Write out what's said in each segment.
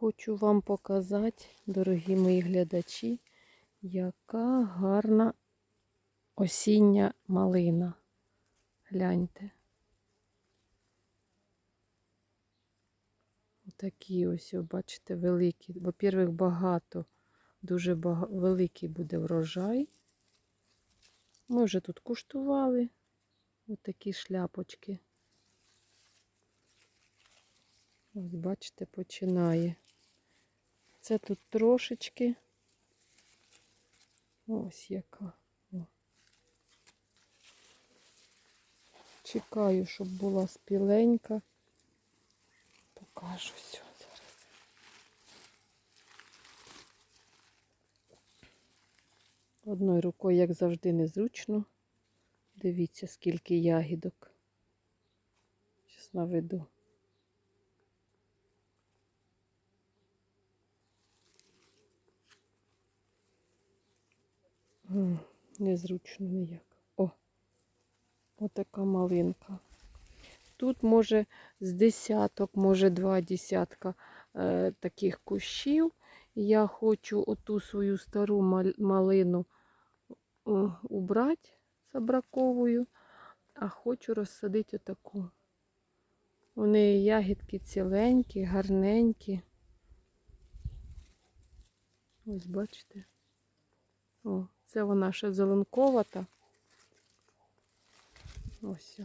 Хочу вам показати, дорогі мої глядачі, яка гарна осіння малина. Гляньте. Такі ось, бачите, великі. Во-первых, багато, дуже бага... великий буде врожай. Ми вже тут куштували отакі шляпочки. Ось, бачите, починає. Це тут трошечки. Ось яка. О. Чекаю, щоб була спіленька. Покажу все зараз. Одною рукою, як завжди, незручно. Дивіться, скільки ягідок. Зараз наведу. Незручно ніяк. О, отака малинка. Тут може з десяток, може два десятка е, таких кущів. Я хочу оту свою стару малину убрати, забраковую, а хочу розсадити отаку. У неї ягідки ціленькі, гарненькі. Ось бачите. О, це вона ще зеленковата. Ось.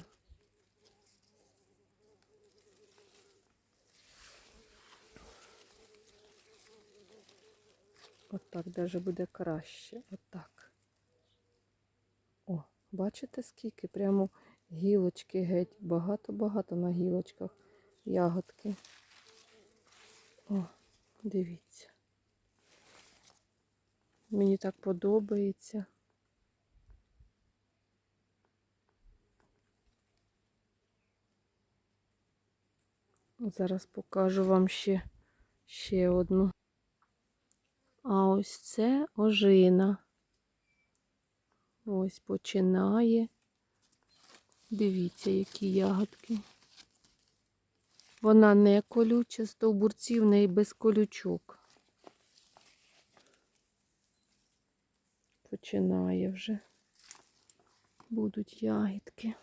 Отак даже буде краще. Отак. О, бачите скільки? Прямо гілочки геть. Багато-багато на гілочках ягодки. О, дивіться. Мені так подобається. Зараз покажу вам ще, ще одну. А ось це ожина. Ось починає. Дивіться, які ягодки. Вона не колюча, стовбурці в неї без колючок. Починає вже. Будуть ягідки.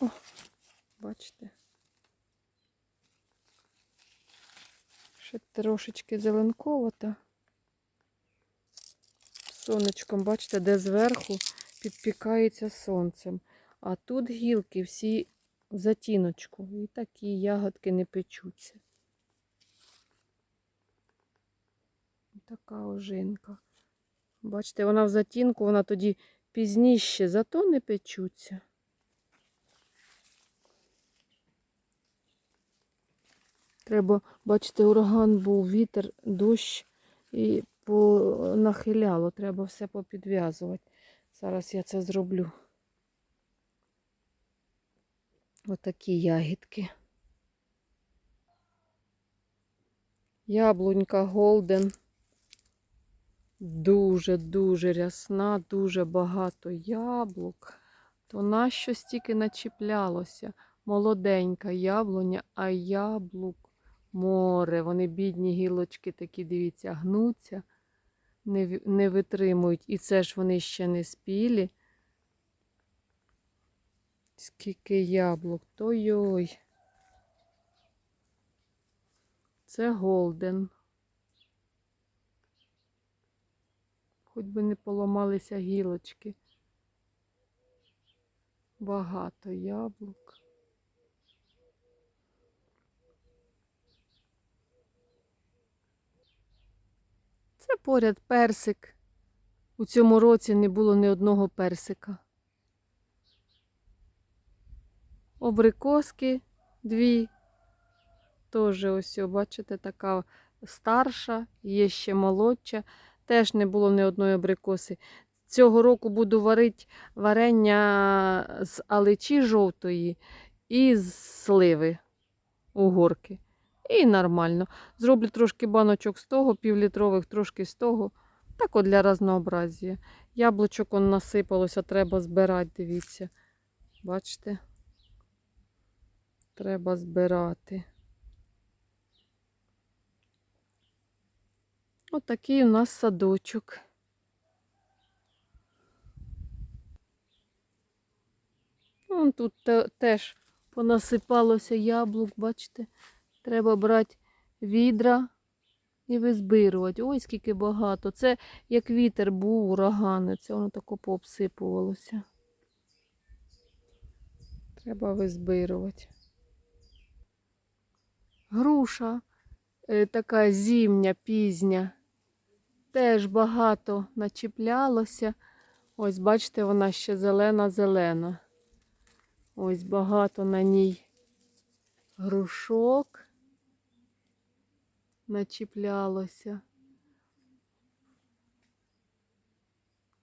О, бачите. Ще трошечки зеленковата. Сонечком, бачите, де зверху підпікається сонцем. А тут гілки всі в затіночку. І такі ягодки не печуться. Така ожинка. Бачите, вона в затінку, вона тоді пізніше, зато не печуться. Треба, бачите, ураган був, вітер, дощ і нахиляло. Треба все попідв'язувати. Зараз я це зроблю. Отакі ягідки. Яблунька Голден. Дуже-дуже рясна, дуже багато яблук. То нащо стільки начіплялося? Молоденька яблуня, а яблук море. Вони бідні гілочки такі, дивіться, гнуться, не, не витримують. І це ж вони ще не спілі. Скільки яблук, той-ой. Це голден. Хоч би не поламалися гілочки. Багато яблук. Це поряд персик. У цьому році не було ні одного персика. Обрикоски дві. Теж ось, бачите, така старша, є ще молодша. Теж не було ні одної абрикоси. Цього року буду варити варення з аличі жовтої і з сливи угорки. І нормально. Зроблю трошки баночок з того, півлітрових, трошки з того. Так от для разнообразія. Яблучок он насипалося, треба збирати, дивіться. Бачите? Треба збирати. Отакий у нас садочок. Вон тут теж понасипалося яблук, бачите? Треба брати відра і визбирувати. Ой, скільки багато. Це як вітер був, урагани, це воно тако пообсипувалося. Треба визбирувати. Груша е, така зімня, пізня. Теж багато начіплялося. Ось, бачите, вона ще зелена-зелена. Ось багато на ній грушок начіплялося.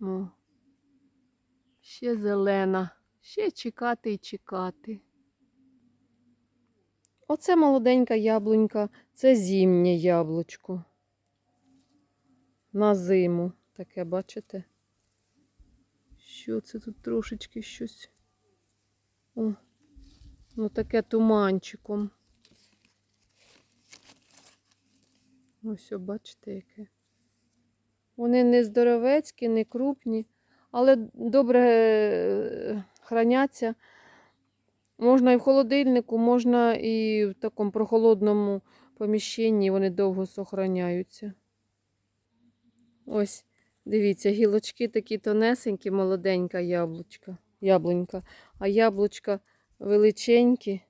О, ще зелена. Ще чекати і чекати. Оце молоденька яблунька, це зімнє яблучко. На зиму. Таке, бачите? Що це тут трошечки щось? О, ну таке туманчиком. Ось, бачите, яке. Вони не здоровецькі, не крупні, але добре е, храняться. Можна і в холодильнику, можна і в такому прохолодному поміщенні, вони довго сохраняються. Ось, дивіться, гілочки такі тонесенькі, молоденька яблучка, яблунька, а яблучка величенькі.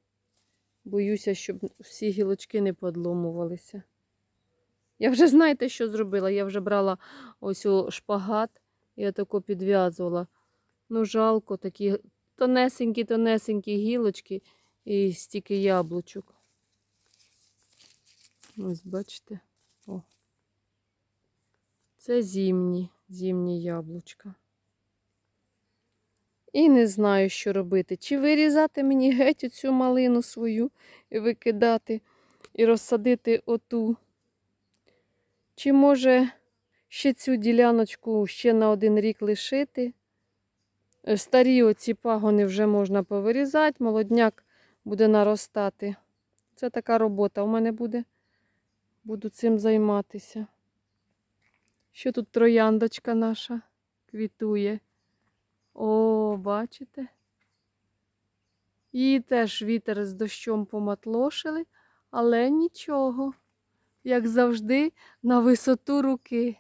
Боюся, щоб всі гілочки не подломувалися. Я вже знаєте, що зробила? Я вже брала ось у шпагат і отако підв'язувала. Ну, жалко, такі тонесенькі, тонесенькі гілочки і стільки яблучок. Ось, бачите. О. Це зімні, зімні яблучка. І не знаю, що робити. Чи вирізати мені геть цю малину свою і викидати, і розсадити оту. Чи може ще цю діляночку ще на один рік лишити? Е, Старі оці пагони вже можна повирізати, молодняк буде наростати. Це така робота у мене буде. Буду цим займатися. Що тут трояндочка наша квітує? О, бачите? Її теж вітер з дощом поматлошили, але нічого. Як завжди, на висоту руки.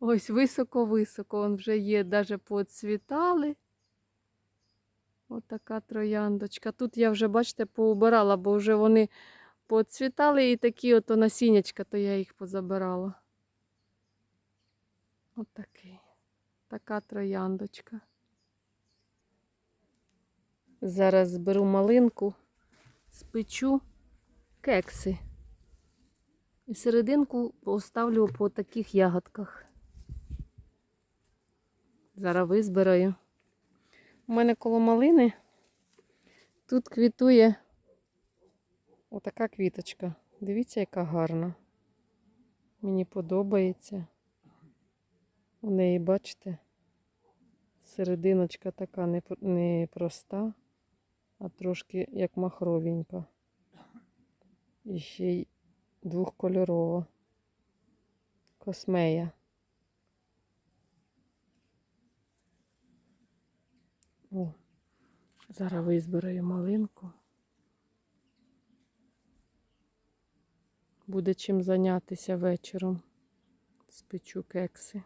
Ось високо-високо он вже є, навіть поцвітали. Отака трояндочка. Тут я вже, бачите, поубирала, бо вже вони поцвітали і такі ото насіннячка, то я їх позабирала. Отакий. Така трояндочка. Зараз зберу малинку, спечу кекси. І серединку поставлю по таких ягодках. Зараз визбираю. У мене коло малини тут квітує отака квіточка. Дивіться, яка гарна. Мені подобається. У неї, бачите, серединочка така не, проста, а трошки як махровенька. І ще й двохкольорова. Космея. О, зараз визбираю малинку. Буде чим зайнятися вечором. Спечу кекси.